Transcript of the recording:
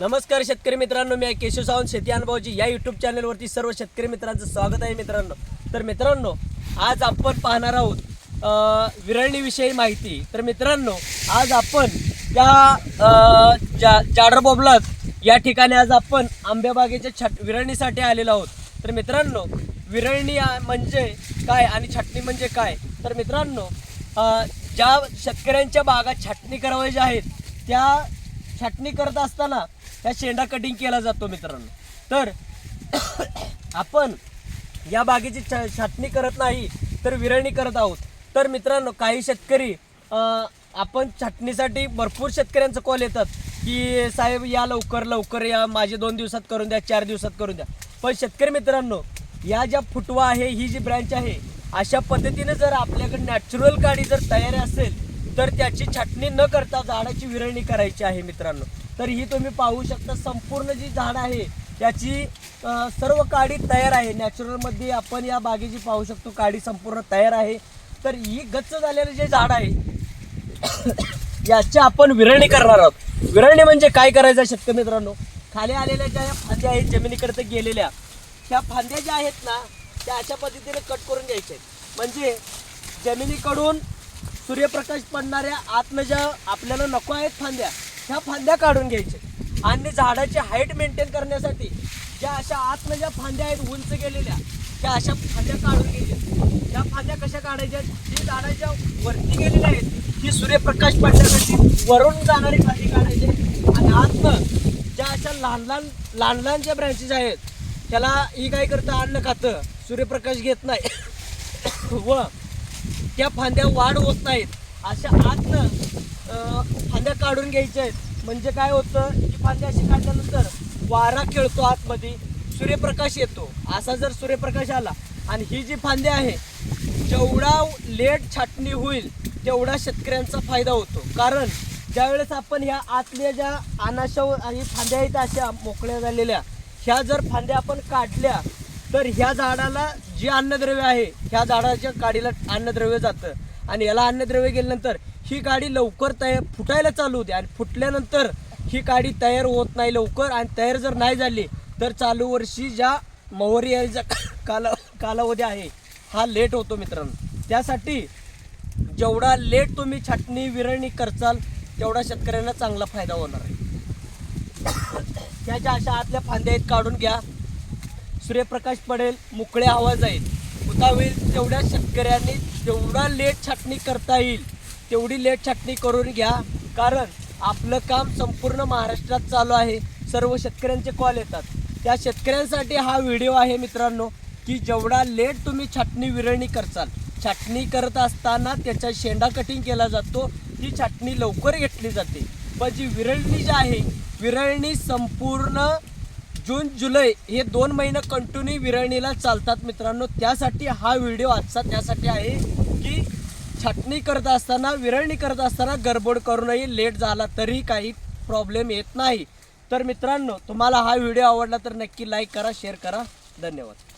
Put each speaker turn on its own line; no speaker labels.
नमस्कार शेतकरी मित्रांनो मी केशव सावंत शेती अनुभवजी या युट्यूब चॅनलवरती सर्व शेतकरी मित्रांचं स्वागत आहे मित्रांनो. तर मित्रांनो आज आपण पाहणार आहोत विरळणीविषयी माहिती. तर मित्रांनो आज आपण या जा जाडर बोबलात या ठिकाणी आज आपण आंब्याबागेच्या छट विरळणीसाठी आलेलो आहोत. तर मित्रांनो विरळणी म्हणजे काय आणि छटणी म्हणजे काय? तर मित्रांनो ज्या शेतकऱ्यांच्या बागा छाटणी करावायच्या आहेत त्या छाटणी करत असताना ह्या शेंडा कटिंग केला जातो मित्रांनो. तर आपण या बागेची छाटणी करत नाही तर विरळणी करत आहोत. तर मित्रांनो काही शेतकरी आपण छाटणीसाठी भरपूर शेतकऱ्यांचं कॉल येतात की साहेब या लवकर लवकर या माझे दोन दिवसात करून द्या चार दिवसात करून द्या. पण शेतकरी मित्रांनो या ज्या फुटवा आहे ही जी ब्रँच आहे अशा पद्धतीने जर आपल्याकडे नॅचरल गाडी जर तयार असेल तर त्याची छाटणी न करता झाडाची विरळणी करायची आहे मित्रांनो. तर ही तुम्ही पाहू शकता संपूर्ण जी झाड आहे त्याची सर्व काडी तयार आहे. नॅचरलमध्ये आपण या बागेची पाहू शकतो काडी संपूर्ण तयार आहे. तर ही गच्च झालेलं जे झाड आहे याची आपण विरळणी करणार आहोत. विरळणी म्हणजे काय करायचं शक्य शेतकरी मित्रांनो? खाली आलेल्या ज्या फांद्या आहेत जमिनीकडे गेलेल्या त्या फांद्या ज्या आहेत ना त्या अशा पद्धतीने कट करून घ्यायच्या आहेत. म्हणजे जमिनीकडून सूर्यप्रकाश पडणाऱ्या आतनं ज्या आपल्याला नको आहेत फांद्या. ह्या फांद्या काढून घ्यायच्या आणि झाडाची हाईट मेंटेन करण्यासाठी ज्या अशा आतनं ज्या फांद्या आहेत उंच गेलेल्या त्या अशा फांद्या काढून घ्यायच्या त्या फांद्या कशा काढायच्या? जी झाडाच्या वरती गेलेल्या आहेत ही सूर्यप्रकाश पडण्यासाठी वरून जाणारी फांदी काढायची. आणि आतनं ज्या अशा लहान लहान लहान लहान ज्या ब्रँचेस आहेत त्याला ही काय करतं? अन्न खातं. सूर्यप्रकाश घेत नाही. व त्या फांद्या वाढ होत नाहीत. अशा आतनं फांद्या काढून घ्यायच्या आहेत. म्हणजे काय होतं की फांद्या अशी काढल्यानंतर वारा खेळतो आतमध्ये सूर्यप्रकाश येतो. असा जर सूर्यप्रकाश आला आणि ही जी फांद्या आहे जेवढा लेट छाटणी होईल तेवढा शेतकऱ्यांचा फायदा होतो. कारण ज्यावेळेस आपण ह्या आतल्या ज्या अनाशा आणि फांद्या आहेत अशा मोकळ्या झालेल्या ह्या जर फांद्या आपण काढल्या तर ह्या झाडाला जे अन्नद्रव्य आहे ह्या झाडाच्या काडीला अन्नद्रव्य जातं. आणि याला अन्नद्रव्य गेल्यानंतर ही गाडी लवकर तयार फुटायला चालू होते. आणि फुटल्यानंतर ही गाडी तयार होत नाही लवकर आणि तयार जर नाही झाली तर चालू वर्षी ज्या मोहरी यायचा काला कालावधी आहे हा लेट होतो मित्रांनो. त्यासाठी जेवढा लेट तुम्ही छाटणी विरळणी करचाल तेवढा शेतकऱ्यांना चांगला फायदा होणार आहे. त्याच्या अशा आतल्या फांद्या आहेत काढून घ्या. सूर्यप्रकाश पडेल मोकळे हवा जाईल उता होईल तेवढ्या शेतकऱ्यांनी जेवढा लेट छाटणी करता येईल तेवढी लेट छाटणी करून घ्या. कारण आपलं काम संपूर्ण महाराष्ट्रात चालू आहे. सर्व शेतकऱ्यांचे कॉल येतात. त्या शेतकऱ्यांसाठी हा व्हिडिओ आहे मित्रांनो की जेवढा लेट तुम्ही छाटणी विरळणी करचाल. छाटणी करत असताना त्याचा शेंडा कटिंग केला जातो. ती छाटणी लवकर घेतली जाते. पण जी विरळणी जी आहे विरळणी संपूर्ण जून जुलै हे दोन महिने कंटिन्यू विरळणीला चालतात मित्रांनो. त्यासाठी हा व्हिडिओ आजचा त्यासाठी आहे की छाटणी करत असताना विरळणी करत असताना गडबड करू नये लेट झाला तरी काही प्रॉब्लेम येत नाही. तर मित्रांनो तुम्हाला हा व्हिडिओ आवडला तर नक्की लाईक करा शेअर करा. धन्यवाद.